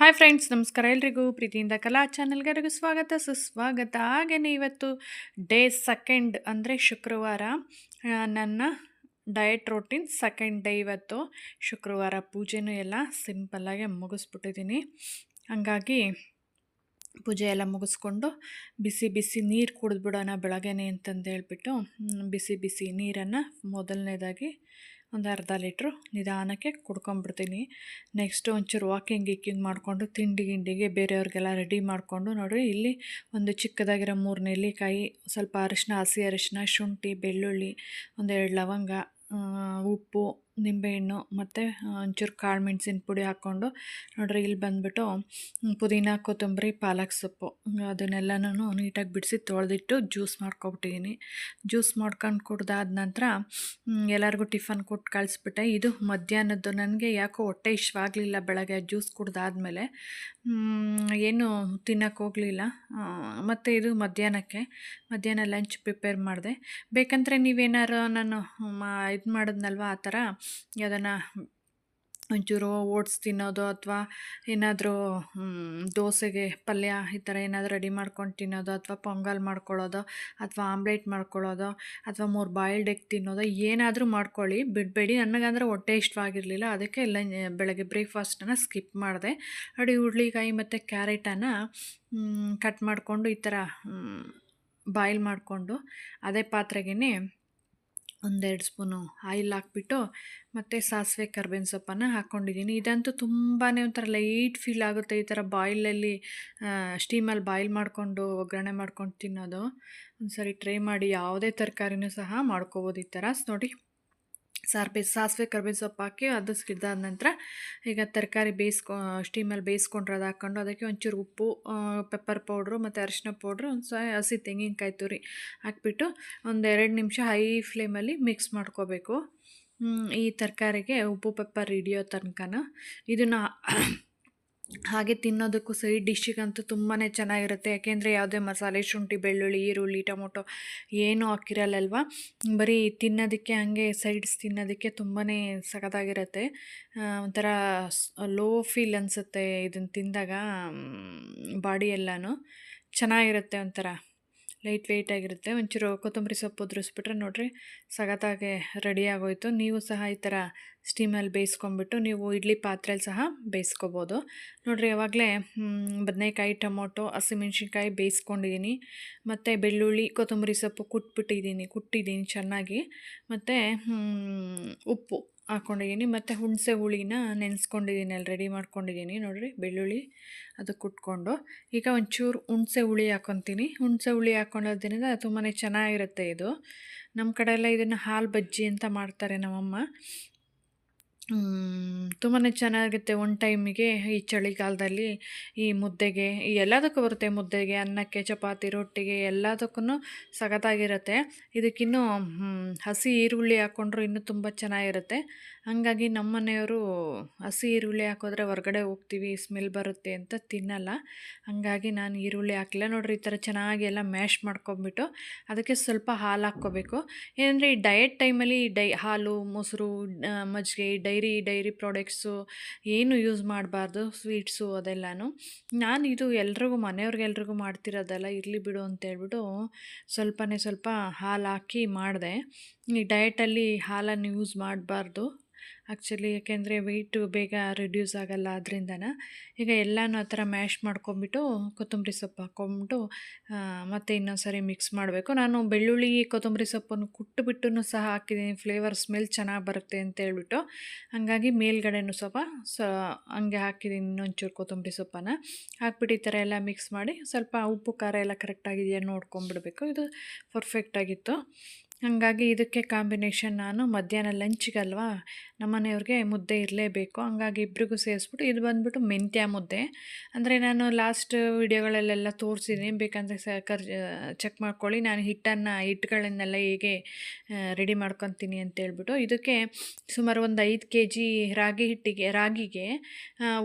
Hi friends ನಮಸ್ಕಾರ ಎಲ್ರಿಗೂ. ಪ್ರೀತಿಯಿಂದ ಕಲಾ ಚಾನಲ್ಗರಿಗೂ ಸ್ವಾಗತ. ಸುಸ್ವಾಗತ. ಹಾಗೆಯೇ ಇವತ್ತು ಡೇ ಸೆಕೆಂಡ್ ಅಂದರೆ ಶುಕ್ರವಾರ ನನ್ನ ಡಯಟ್ ರೋಟೀನ್ ಸೆಕೆಂಡ್ ಡೇ ಇವತ್ತು. ಶುಕ್ರವಾರ ಪೂಜೆನೂ ಎಲ್ಲ ಸಿಂಪಲ್ಲಾಗೆ ಮುಗಿಸ್ಬಿಟ್ಟಿದ್ದೀನಿ ಹಂಗಾಗಿ ಪೂಜೆ ಎಲ್ಲ ಮುಗಿಸ್ಕೊಂಡು ಬಿಸಿ ಬಿಸಿ ನೀರು ಕುಡಿದ್ಬಿಡೋಣ ಬೆಳಗ್ಗೆನೆ ಅಂತಂದು ಹೇಳ್ಬಿಟ್ಟು ಬಿಸಿ ಬಿಸಿ ನೀರನ್ನು ಮೊದಲನೇದಾಗಿ ಒಂದು ಅರ್ಧ ಲೀಟ್ರು ನಿಧಾನಕ್ಕೆ ಕುಡ್ಕೊಂಬಿಡ್ತೀನಿ. ನೆಕ್ಸ್ಟ್ ಒಂಚೂರು ವಾಕಿಂಗ್ ಗೀಕಿಂಗ್ ಮಾಡಿಕೊಂಡು ತಿಂಡಿ ಗಿಂಡಿಗೆ ಬೇರೆಯವ್ರಿಗೆಲ್ಲ ರೆಡಿ ಮಾಡಿಕೊಂಡು ನೋಡಿ ಇಲ್ಲಿ ಒಂದು ಚಿಕ್ಕದಾಗಿರೋ ಮೂರು ನೆಲ್ಲಿಕಾಯಿ, ಸ್ವಲ್ಪ ಅರಿಶಿನ ಹಸಿ ಅರಿಶಿನ ಶುಂಠಿ, ಬೆಳ್ಳುಳ್ಳಿ, ಒಂದೆರಡು ಲವಂಗ ಉಪ್ಪು ನಿಂಬೆಹಣ್ಣು ಮತ್ತು ಒಂಚೂರು ಕಾಳು ಮೆಣಸಿನ ಪುಡಿ ಹಾಕ್ಕೊಂಡು ನೋಡಿರಿ ಇಲ್ಲಿ ಬಂದುಬಿಟ್ಟು ಪುದೀನ, ಕೊತ್ತಂಬರಿ, ಪಾಲಕ್ ಸೊಪ್ಪು. ಅದನ್ನೆಲ್ಲನೂ ನೀಟಾಗಿ ಬಿಡಿಸಿ ತೊಳೆದಿಟ್ಟು ಜ್ಯೂಸ್ ಮಾಡ್ಕೊಬಿಟ್ಟಿದ್ದೀನಿ ಜ್ಯೂಸ್ ಮಾಡ್ಕೊಂಡು ಕುಡ್ದಾದ ನಂತರ ಎಲ್ಲರಿಗೂ ಟಿಫನ್ ಕೊಟ್ಟು ಕಳಿಸ್ಬಿಟ್ಟೆ. ಇದು ಮಧ್ಯಾಹ್ನದ್ದು. ನನಗೆ ಯಾಕೋ ಹೊಟ್ಟೆ ಇಷ್ಟವಾಗಲಿಲ್ಲ ಬೆಳಗ್ಗೆ ಜ್ಯೂಸ್ ಕುಡ್ದಾದ್ಮೇಲೆ. ಏನು ತಿನ್ನಕ್ಕೆ ಹೋಗಲಿಲ್ಲ. ಮತ್ತು ಇದು ಮಧ್ಯಾಹ್ನಕ್ಕೆ, ಮಧ್ಯಾಹ್ನ ಲಂಚ್ ಪ್ರಿಪೇರ್ ಮಾಡಿದೆ. ಬೇಕಂದರೆ ನೀವೇನಾರು ನಾನು ಮಾ ಇದು ಮಾಡಿದ್ನಲ್ವ ಆ ಥರ? ಯಾವುದನ್ನು ಒಂಚೂರು ಓಟ್ಸ್ ತಿನ್ನೋದು ಅಥವಾ ಏನಾದರೂ ದೋಸೆಗೆ ಪಲ್ಯ ಈ ಥರ ಏನಾದರೂ ರೆಡಿ ಮಾಡ್ಕೊಂಡು ತಿನ್ನೋದು ಅಥವಾ ಪೊಂಗಲ್ ಮಾಡ್ಕೊಳ್ಳೋದು ಅಥವಾ ಆಮ್ಲೆಟ್ ಮಾಡ್ಕೊಳ್ಳೋದು ಅಥವಾ ಮೂರು ಬಾಯಿಲ್ಡ್ ಎಗ್ ತಿನ್ನೋದು ಏನಾದರೂ ಮಾಡ್ಕೊಳ್ಳಿ. ಬಿಡಬೇಡಿ. ನನಗಂದ್ರೆ ಹೊಟ್ಟೆ ಇಷ್ಟವಾಗಿರಲಿಲ್ಲ. ಅದಕ್ಕೆ ಎಲ್ಲ ಬೆಳಗ್ಗೆ ಬ್ರೇಕ್ಫಾಸ್ಟನ್ನು ಸ್ಕಿಪ್ ಮಾಡಿದೆ. ಅಡಿ ಹುರುಳಿಕಾಯಿ ಮತ್ತು ಕ್ಯಾರೆಟನ್ನು ಕಟ್ ಮಾಡಿಕೊಂಡು ಈ ಥರ ಬಾಯ್ಲ್ ಮಾಡಿಕೊಂಡು ಅದೇ ಪಾತ್ರೆಗೇ ಒಂದೆರಡು ಸ್ಪೂನು ಆಯಿಲ್ ಹಾಕ್ಬಿಟ್ಟು ಮತ್ತು ಸಾಸಿವೆ, ಕರ್ಬೇವಿನ ಸೊಪ್ಪನ್ನು ಹಾಕ್ಕೊಂಡಿದ್ದೀನಿ. ಇದಂತೂ ತುಂಬಾ ಒಂಥರ ಲೈಟ್ ಫೀಲ್ ಆಗುತ್ತೆ ಈ ಥರ ಬಾಯ್ಲಲ್ಲಿ ಸ್ಟೀಮಲ್ಲಿ ಬಾಯ್ಲ್ ಮಾಡಿಕೊಂಡು ಒಗ್ಗರಣೆ ಮಾಡ್ಕೊಂಡು ತಿನ್ನೋದು. ಒಂದು ಸರಿ ಟ್ರೈ ಮಾಡಿ, ಯಾವುದೇ ತರಕಾರಿನೂ ಸಹ ಮಾಡ್ಕೋಬೋದು ಈ ಥರ. ಸ್ ಸಾರ್ಬೆ ಸಾಸಿವೆ, ಕರ್ಬೇವಿನ ಸೊಪ್ಪು ಹಾಕಿ ಅದು ಸಿದ್ದಾದ ನಂತರ ಈಗ ತರಕಾರಿ ಬೇಯಿಸ್ಕೊ ಸ್ಟೀಮಲ್ಲಿ ಬೇಯಿಸ್ಕೊಂಡ್ರೆ ಅದು ಹಾಕ್ಕೊಂಡು ಅದಕ್ಕೆ ಒಂಚೂರು ಉಪ್ಪು ಪೆಪ್ಪರ್ ಪೌಡ್ರು ಮತ್ತು ಅರಿಶಿನ ಪೌಡ್ರು ಒಂದು ಸ, ಹಸಿ ತೆಂಗಿನಕಾಯಿ ತುರಿ ಹಾಕ್ಬಿಟ್ಟು ಒಂದು ಎರಡು ನಿಮಿಷ ಹೈ ಫ್ಲೇಮಲ್ಲಿ ಮಿಕ್ಸ್ ಮಾಡ್ಕೋಬೇಕು. ಈ ತರಕಾರಿಗೆ ಉಪ್ಪು ಪೆಪ್ಪರ್ ಹಿಡಿಯೋ ತನಕನ ಇದನ್ನು ಹಾಗೆ ತಿನ್ನೋದಕ್ಕೂ ಸೈಡ್ ಡಿಶ್ಶಿಗಂತೂ ತುಂಬಾ ಚೆನ್ನಾಗಿರುತ್ತೆ. ಯಾಕೆಂದರೆ ಯಾವುದೇ ಮಸಾಲೆ, ಶುಂಠಿ, ಬೆಳ್ಳುಳ್ಳಿ, ಈರುಳ್ಳಿ, ಟೊಮೊಟೊ ಏನೂ ಹಾಕಿರಲ್ಲಲ್ವ? ಬರೀ ತಿನ್ನೋದಕ್ಕೆ ಹಾಗೆ ಸೈಡ್ಸ್ ತಿನ್ನೋದಕ್ಕೆ ತುಂಬಾ ಸಖತ್ತಾಗಿರುತ್ತೆ. ಒಂಥರ ಲೋ ಫೀಲ್ ಅನಿಸುತ್ತೆ ಇದನ್ನು ತಿಂದಾಗ ಬಾಡಿ ಎಲ್ಲನೂ. ಚೆನ್ನಾಗಿರುತ್ತೆ ಒಂಥರ. ಲೈಟ್ ವೆಯ್ಟ್ ಆಗಿರುತ್ತೆ. ಒಂಚೂರು ಕೊತ್ತಂಬರಿ ಸೊಪ್ಪು ಉದುರಿಸ್ಬಿಟ್ರೆ ನೋಡಿರಿ ಸಗತ್ತಾಗೆ ರೆಡಿ ಆಗೋಯಿತು. ನೀವು ಸಹ ಈ ಥರ ಸ್ಟೀಮಲ್ಲಿ ಬೇಯಿಸ್ಕೊಂಬಿಟ್ಟು ನೀವು ಇಡ್ಲಿ ಪಾತ್ರೆಯಲ್ಲಿ ಸಹ ಬೇಯಿಸ್ಕೊಬೋದು. ನೋಡಿರಿ ಯಾವಾಗಲೇ ಬದನೆಕಾಯಿ, ಟೊಮೊಟೊ, ಹಸಿಮೆಣ್ಸಿನ್ಕಾಯಿ ಬೇಯಿಸ್ಕೊಂಡಿದ್ದೀನಿ. ಮತ್ತು ಬೆಳ್ಳುಳ್ಳಿ, ಕೊತ್ತಂಬರಿ ಸೊಪ್ಪು ಕುಟ್ಬಿಟ್ಟಿದ್ದೀನಿ, ಕುಟ್ಟಿದ್ದೀನಿ ಚೆನ್ನಾಗಿ. ಮತ್ತು ಉಪ್ಪು. ಹಾಕ್ಕೊಂಡಿದ್ದೀನಿ ಮತ್ತು ಹುಣಸೆ ಹುಳಿನ ನೆನೆಸ್ಕೊಂಡಿದ್ದೀನಿ. ಅಲ್ಲಿ ರೆಡಿ ಮಾಡ್ಕೊಂಡಿದ್ದೀನಿ. ನೋಡಿರಿ, ಬೆಳ್ಳುಳ್ಳಿ ಅದು ಕುಟ್ಕೊಂಡು ಈಗ ಒಂಚೂರು ಹುಣಸೆ ಹುಳಿ ಹಾಕ್ಕೊತೀನಿ ಹುಣಸೆ ಹುಳಿ ಹಾಕ್ಕೊಂಡೋದ್ರಿಂದ ತುಂಬಾ ಚೆನ್ನಾಗಿರುತ್ತೆ ಇದು. ನಮ್ಮ ಕಡೆಯೆಲ್ಲ ಇದನ್ನು ಹಾಲು ಬಜ್ಜಿ ಅಂತ ಮಾಡ್ತಾರೆ ನಮ್ಮಮ್ಮ. ತುಂಬಾ ಚೆನ್ನಾಗಿರುತ್ತೆ ಒಂದು ಟೈಮಿಗೆ ಈ ಚಳಿಗಾಲದಲ್ಲಿ ಈ ಮುದ್ದೆಗೆ, ಈ ಎಲ್ಲದಕ್ಕೂ ಬರುತ್ತೆ ಮುದ್ದೆಗೆ, ಅನ್ನಕ್ಕೆ, ಚಪಾತಿ, ರೊಟ್ಟಿಗೆ ಎಲ್ಲದಕ್ಕೂ ಸಖತ್ತಾಗಿರುತ್ತೆ. ಇದಕ್ಕಿನ್ನೂ ಹಸಿ ಈರುಳ್ಳಿ ಹಾಕ್ಕೊಂಡ್ರು ಇನ್ನೂ ತುಂಬ ಚೆನ್ನಾಗಿರುತ್ತೆ. ಹಾಗಾಗಿ ನಮ್ಮ ಮನೆಯವರು ಹಸಿ ಈರುಳ್ಳಿ ಹಾಕೋದ್ರೆ ಹೊರಗಡೆ ಹೋಗ್ತೀವಿ ಸ್ಮೆಲ್ ಬರುತ್ತೆ ಅಂತ ತಿನ್ನಲ್ಲ. ಹಾಗಾಗಿ ನಾನು ಈರುಳ್ಳಿ ಹಾಕಿಲ್ಲ. ನೋಡ್ರಿ, ಈ ಥರ ಚೆನ್ನಾಗಿ ಎಲ್ಲ ಮ್ಯಾಶ್ ಮಾಡ್ಕೊಂಬಿಟ್ಟು ಅದಕ್ಕೆ ಸ್ವಲ್ಪ ಹಾಲು ಹಾಕ್ಕೋಬೇಕು. ಏನಂದರೆ ಈ ಡಯಟ್ ಟೈಮಲ್ಲಿ ಡೈ ಹಾಲು, ಮೊಸರು ಮಜ್ಜಿಗೆ, ಈ ಡೈರಿ ಡೈರಿ ಪ್ರಾಡಕ್ಟ್ಸು, ಏನು ಯೂಸ್ ಮಾಡಬಾರ್ದು, ಸ್ವೀಟ್ಸು ಅದೆಲ್ಲನೂ. ನಾನು ಇದು ಎಲ್ರಿಗೂ ಮನೆಯವ್ರಿಗೆಲ್ರಿಗೂ ಮಾಡ್ತಿರೋದಲ್ಲ ಇರಲಿ ಬಿಡು ಅಂತ ಹೇಳ್ಬಿಟ್ಟು ಸ್ವಲ್ಪನೇ ಸ್ವಲ್ಪ ಹಾಲು ಹಾಕಿ ಮಾಡಿದೆ. ಈ ಡಯಟಲ್ಲಿ ಹಾಲನ್ನು ಯೂಸ್ ಮಾಡಬಾರ್ದು. ಆ್ಯಕ್ಚುಲಿ ಏಕೆಂದರೆ ವೆಯ್ಟು ಬೇಗ ರಿಡ್ಯೂಸ್ ಆಗಲ್ಲ ಅದರಿಂದನ ಈಗ ಎಲ್ಲನೂ ಆ ಥರ ಮ್ಯಾಶ್ ಮಾಡ್ಕೊಂಬಿಟ್ಟು ಕೊತ್ತಂಬರಿ ಸೊಪ್ಪು ಹಾಕ್ಕೊಂಬಿಟ್ಟು ಮತ್ತು ಇನ್ನೊಂದು ಸರಿ ಮಿಕ್ಸ್ ಮಾಡಬೇಕು. ನಾನು ಬೆಳ್ಳುಳ್ಳಿ, ಕೊತ್ತಂಬರಿ ಸೊಪ್ಪನ್ನು ಕುಟ್ಟುಬಿಟ್ಟು ಸಹ ಹಾಕಿದ್ದೀನಿ ಫ್ಲೇವರ್ ಸ್ಮೆಲ್ ಚೆನ್ನಾಗಿ ಬರುತ್ತೆ ಅಂತ ಹೇಳ್ಬಿಟ್ಟು ಹಾಗಾಗಿ ಮೇಲ್ಗಡೆನೂ ಸ್ವಲ್ಪ ಸ, ಹಂಗೆ ಹಾಕಿದ್ದೀನಿ ಇನ್ನೊಂಚೂರು ಕೊತ್ತಂಬರಿ ಸೊಪ್ಪನ್ನು. ಹಾಕ್ಬಿಟ್ಟು ಈ ಥರ ಎಲ್ಲ ಮಿಕ್ಸ್ ಮಾಡಿ ಸ್ವಲ್ಪ ಉಪ್ಪು, ಖಾರ ಎಲ್ಲ ಕರೆಕ್ಟಾಗಿದೆಯಾ ನೋಡ್ಕೊಂಬಿಡ್ಬೇಕು. ಇದು ಪರ್ಫೆಕ್ಟಾಗಿತ್ತು ಹಾಗಾಗಿ ಇದಕ್ಕೆ ಕಾಂಬಿನೇಷನ್ ನಾನು ಮಧ್ಯಾಹ್ನ ಲಂಚ್ಗಲ್ವಾ ನಮ್ಮನೆಯವ್ರಿಗೆ ಮುದ್ದೆ ಇರಲೇಬೇಕು. ಹಂಗಾಗಿ ಇಬ್ಬರಿಗೂ ಸೇರಿಸ್ಬಿಟ್ಟು ಇದು ಬಂದ್ಬಿಟ್ಟು ಮೆಂತ್ಯ ಮುದ್ದೆ. ಅಂದರೆ ನಾನು ಲಾಸ್ಟ್ ವಿಡಿಯೋಗಳಲ್ಲೆಲ್ಲ ತೋರಿಸಿದ್ದೀನಿ ಬೇಕಂದರೆ ಸ ಕರ್ ಚೆಕ್ ಮಾಡ್ಕೊಳ್ಳಿ. ನಾನು ಹಿಟ್ಟನ್ನು ಹಿಟ್ಟುಗಳನ್ನೆಲ್ಲ ಹೇಗೆ ರೆಡಿ ಮಾಡ್ಕೊತೀನಿ ಅಂತೇಳ್ಬಿಟ್ಟು ಇದಕ್ಕೆ ಸುಮಾರು ಒಂದು ಐದು ಕೆ ಜಿ ರಾಗಿ ಹಿಟ್ಟಿಗೆ, ರಾಗಿಗೆ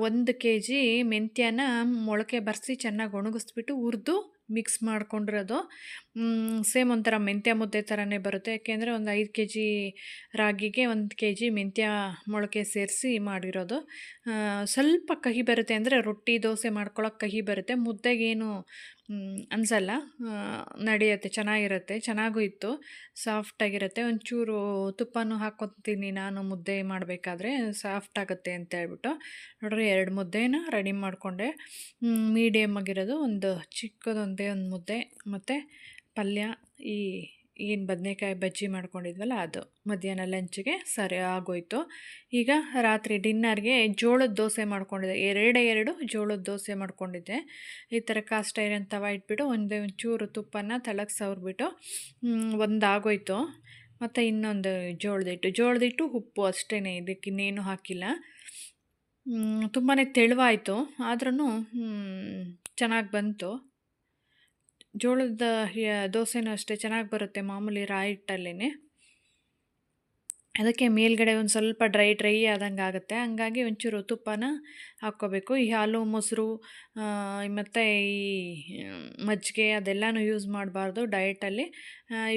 ಒಂದು ಕೆ ಜಿ ಮೆಂತ್ಯನ ಮೊಳಕೆ ಬರೆಸಿ ಚೆನ್ನಾಗಿ ಒಣಗಿಸ್ಬಿಟ್ಟು ಹುರಿದು ಮಿಕ್ಸ್ ಮಾಡ್ಕೊಂಡಿರೋದು. ಸೇಮ್ ಒಂಥರ ಮೆಂತ್ಯ ಮುದ್ದೆ ಥರನೇ ಬರುತ್ತೆ. ಯಾಕೆಂದರೆ ಒಂದು ಐದು ಕೆ ಜಿ ರಾಗಿಗೆ ಒಂದು ಕೆ ಜಿ ಮೆಂತ್ಯ ಮೊಳಕೆ ಸೇರಿಸಿ ಮಾಡಿರೋದು. ಸ್ವಲ್ಪ ಕಹಿ ಬರುತ್ತೆ ಅಂದರೆ ರೊಟ್ಟಿ, ದೋಸೆ ಮಾಡ್ಕೊಳ್ಳೋಕೆ ಕಹಿ ಬರುತ್ತೆ. ಮುದ್ದೆಗೇನು ಅನ್ಸಲ್ಲ. ನಡೆಯುತ್ತೆ, ಚೆನ್ನಾಗಿರುತ್ತೆ, ಚೆನ್ನಾಗೂ ಇತ್ತು. ಸಾಫ್ಟಾಗಿರುತ್ತೆ. ಒಂಚೂರು ತುಪ್ಪನೂ ಹಾಕ್ಕೊತೀನಿ ನಾನು ಮುದ್ದೆ ಮಾಡಬೇಕಾದ್ರೆ ಸಾಫ್ಟ್ ಆಗುತ್ತೆ ಅಂತ ಹೇಳ್ಬಿಟ್ಟು ನೋಡ್ರಿ, ಎರಡು ಮುದ್ದೆನ ರೆಡಿ ಮಾಡಿಕೊಂಡೆ. ಮೀಡಿಯಮ್ ಆಗಿರೋದು ಒಂದು ಚಿಕ್ಕದೊಂದೇ ಒಂದು ಮುದ್ದೆ, ಮತ್ತು ಪಲ್ಯ, ಈ ಏನು ಬದನೆಕಾಯಿ ಬಜ್ಜಿ ಮಾಡ್ಕೊಂಡಿದ್ವಲ್ಲ ಅದು. ಮಧ್ಯಾಹ್ನ ಲಂಚ್ಗೆ ಸರಿ ಆಗೋಯ್ತು. ಈಗ ರಾತ್ರಿ ಡಿನ್ನರ್ಗೆ ಜೋಳದ ದೋಸೆ ಮಾಡ್ಕೊಂಡಿದ್ದೆ. ಎರಡೇ ಎರಡು ಜೋಳದ ದೋಸೆ ಮಾಡ್ಕೊಂಡಿದ್ದೆ. ಈ ಥರ ಕಾಸ್ಟ್ ಐರನ್ ತವ ಇಟ್ಬಿಟ್ಟು ಒಂದೇ ಒಂಚೂರು ತುಪ್ಪನ ತಳಕ್ಕೆ ಸವ್ರಿಬಿಟ್ಟು ಒಂದು ಆಗೋಯ್ತು ಮತ್ತು ಇನ್ನೊಂದು ಜೋಳದಿಟ್ಟು. ಜೋಳದಿಟ್ಟು ಉಪ್ಪು ಅಷ್ಟೇ ಇದಕ್ಕೆ ಇನ್ನೇನು ಹಾಕಿಲ್ಲ. ತುಂಬಾ ತೆಳುವಾಯಿತು. ಆದ್ರೂ ಚೆನ್ನಾಗಿ ಬಂತು. ಜೋಳದ ದೋಸೆನೂ ಅಷ್ಟೇ ಚೆನ್ನಾಗಿ ಬರುತ್ತೆ ಮಾಮೂಲಿ ರಾಯಿ ಹಿಟ್ಟಲ್ಲೇ ಅದಕ್ಕೆ ಮೇಲ್ಗಡೆ ಒಂದು ಸ್ವಲ್ಪ ಡ್ರೈ ಡ್ರೈ ಆದಂಗೆ ಆಗುತ್ತೆ. ಹಂಗಾಗಿ ಒಂಚೂರು ತುಪ್ಪನ ಹಾಕ್ಕೋಬೇಕು. ಈ ಹಾಲು, ಮೊಸರು ಮತ್ತು ಈ, ಮಜ್ಜಿಗೆ ಅದೆಲ್ಲನೂ ಯೂಸ್ ಮಾಡಬಾರ್ದು ಡಯಟಲ್ಲಿ.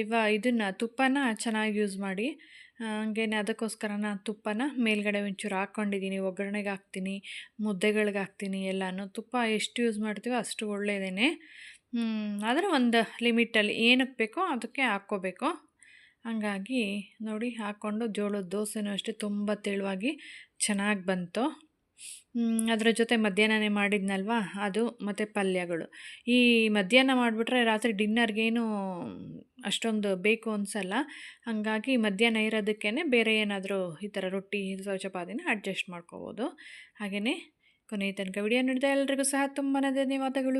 ಇವ ಇದನ್ನು ತುಪ್ಪನ ಚೆನ್ನಾಗಿ ಯೂಸ್ ಮಾಡಿ. ಹಂಗೇನೆ ಅದಕ್ಕೋಸ್ಕರ ನಾನು ತುಪ್ಪನ ಮೇಲ್ಗಡೆ ಒಂಚೂರು ಹಾಕ್ಕೊಂಡಿದ್ದೀನಿ ಒಗ್ಗರಣೆಗೆ ಹಾಕ್ತೀನಿ, ಮುದ್ದೆಗಳಿಗೆ ಹಾಕ್ತೀನಿ ಎಲ್ಲನೂ. ತುಪ್ಪ ಎಷ್ಟು ಯೂಸ್ ಮಾಡ್ತೀವೋ ಅಷ್ಟು ಒಳ್ಳೆಯದೇ ಆದರೆ ಒಂದು ಲಿಮಿಟಲ್ಲಿ ಏನಕ್ಕೆ ಬೇಕೋ ಅದಕ್ಕೆ ಹಾಕ್ಕೋಬೇಕು. ಹಂಗಾಗಿ ನೋಡಿ ಹಾಕ್ಕೊಂಡು ಜೋಳದ ದೋಸೆನೂ ಅಷ್ಟೇ ತುಂಬ ತೆಳುವಾಗಿ ಚೆನ್ನಾಗಿ ಬಂತು. ಅದರ ಜೊತೆ ಮಧ್ಯಾಹ್ನನೇ ಮಾಡಿದ್ನಲ್ವಾ? ಅದು ಮತ್ತು ಪಲ್ಯಗಳು. ಈ ಮಧ್ಯಾಹ್ನ ಮಾಡಿಬಿಟ್ರೆ ರಾತ್ರಿ ಡಿನ್ನರ್ಗೇನು ಅಷ್ಟೊಂದು ಬೇಕು ಅನಿಸಲ್ಲ. ಹಾಗಾಗಿ ಮಧ್ಯಾಹ್ನ ಇರೋದಕ್ಕೇ ಬೇರೆ ಏನಾದರೂ ಈ ಥರ ರೊಟ್ಟಿ ಚಪಾತಿನ ಅಡ್ಜಸ್ಟ್ ಮಾಡ್ಕೋಬೋದು. ಹಾಗೆಯೇ ಕೊನೆಯ ತನಕ ವಿಡಿಯೋ ನೋಡಿದ ಎಲ್ರಿಗೂ ಸಹ ತುಂಬಾ ಧನ್ಯವಾದಗಳು.